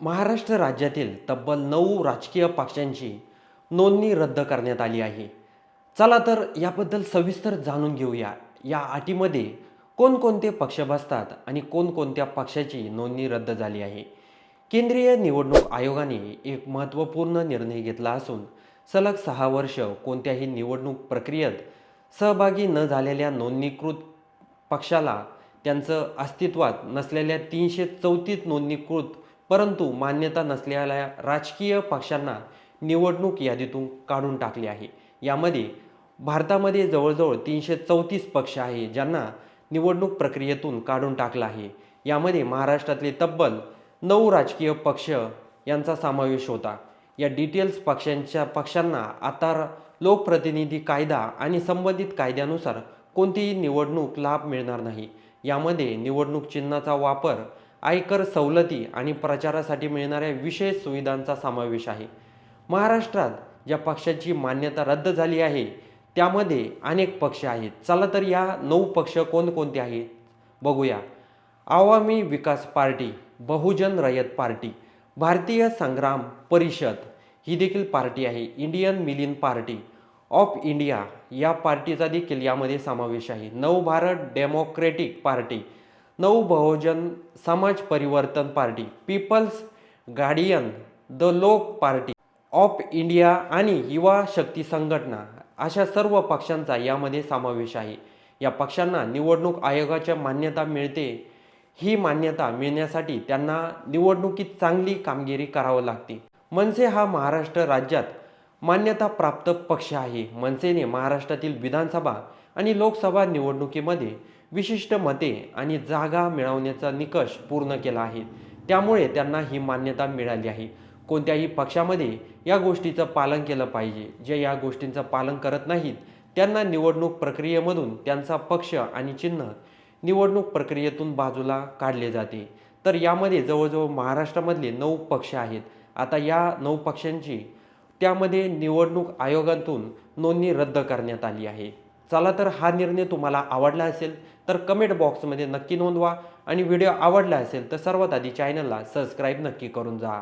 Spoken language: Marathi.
महाराष्ट्र राज्यातील तब्बल नऊ राजकीय पक्षांची नोंदणी रद्द करण्यात आली आहे. चला तर याबद्दल सविस्तर जाणून घेऊया. या अटीमध्ये कोणकोणते पक्ष बसतात आणि कोणकोणत्या पक्षाची नोंदणी रद्द झाली आहे? केंद्रीय निवडणूक आयोगाने एक महत्त्वपूर्ण निर्णय घेतला असून सलग सहा वर्ष कोणत्याही निवडणूक प्रक्रियेत सहभागी न झालेल्या नोंदणीकृत पक्षाला त्यांचं अस्तित्वात नसलेल्या तीनशे चौतीस नोंदणीकृत परंतु मान्यता नसलेल्या राजकीय पक्षांना निवडणूक यादीतून काढून टाकले आहे. यामध्ये भारतामध्ये जवळजवळ तीनशे चौतीस पक्ष आहे ज्यांना निवडणूक प्रक्रियेतून काढून टाकलं आहे. यामध्ये महाराष्ट्रातले तब्बल नऊ राजकीय पक्ष यांचा समावेश होता. या डिटेल्स पक्षांच्या पक्षांना आता लोकप्रतिनिधी कायदा आणि संबंधित कायद्यानुसार कोणतीही निवडणूक लाभ मिळणार नाही. यामध्ये निवडणूक चिन्हाचा वापर आयकर सवलती आणि प्रचारासाठी मिळणाऱ्या विशेष सुविधांचा समावेश आहे. महाराष्ट्रात ज्या पक्षाची मान्यता रद्द झाली आहे त्यामध्ये अनेक पक्ष आहेत. चला तर या नऊ पक्ष कोणकोणते आहेत? बघूया. आवामी विकास पार्टी बहुजन रयत पार्टी भारतीय संग्राम परिषद ही देखील पार्टी आहे. इंडियन मिलिन पार्टी ऑफ इंडिया या पार्टीचा देखील यामध्ये समावेश आहे. नव भारत डेमोक्रेटिक पार्टी नऊ Bahujan Samaj Parivartan party people's guardian the Lok party of India आणि युवा शक्ती संघटना अशा सर्व पक्षांचा यामध्ये समावेश आहे. या पक्षांना निवडणूक आयोगाच्या मान्यता मिळते ही मान्यता मिळण्यासाठी त्यांना निवडणुकीत चांगली कामगिरी करावं लागते. मनसे हा महाराष्ट्र राज्यात मान्यता प्राप्त पक्ष आहे. मनसेने महाराष्ट्रातील विधानसभा आणि लोकसभा निवडणुकीमध्ये विशिष्ट मते आणि जागा मिळवण्याचा निकष पूर्ण केला आहे. त्यामुळे त्यांना ही मान्यता मिळाली आहे. कोणत्याही पक्षामध्ये या गोष्टीचं पालन केलं पाहिजे. जे या गोष्टींचं पालन करत नाहीत त्यांना निवडणूक प्रक्रियेमधून त्यांचा पक्ष आणि चिन्ह निवडणूक प्रक्रियेतून बाजूला काढले जाते. तर यामध्ये जवळजवळ महाराष्ट्रामधले नऊ पक्ष आहेत. आता या नऊ पक्षांची त्यामध्ये निवडणूक आयोगातून नोंदणी रद्द करण्यात आली आहे. चला तर हा निर्णय तुम्हाला आवडला असेल तर कमेंट बॉक्समध्ये नक्की नोंदवा आणि व्हिडिओ आवडला असेल तर सर्वात आधी चॅनलला सबस्क्राईब नक्की करून जा.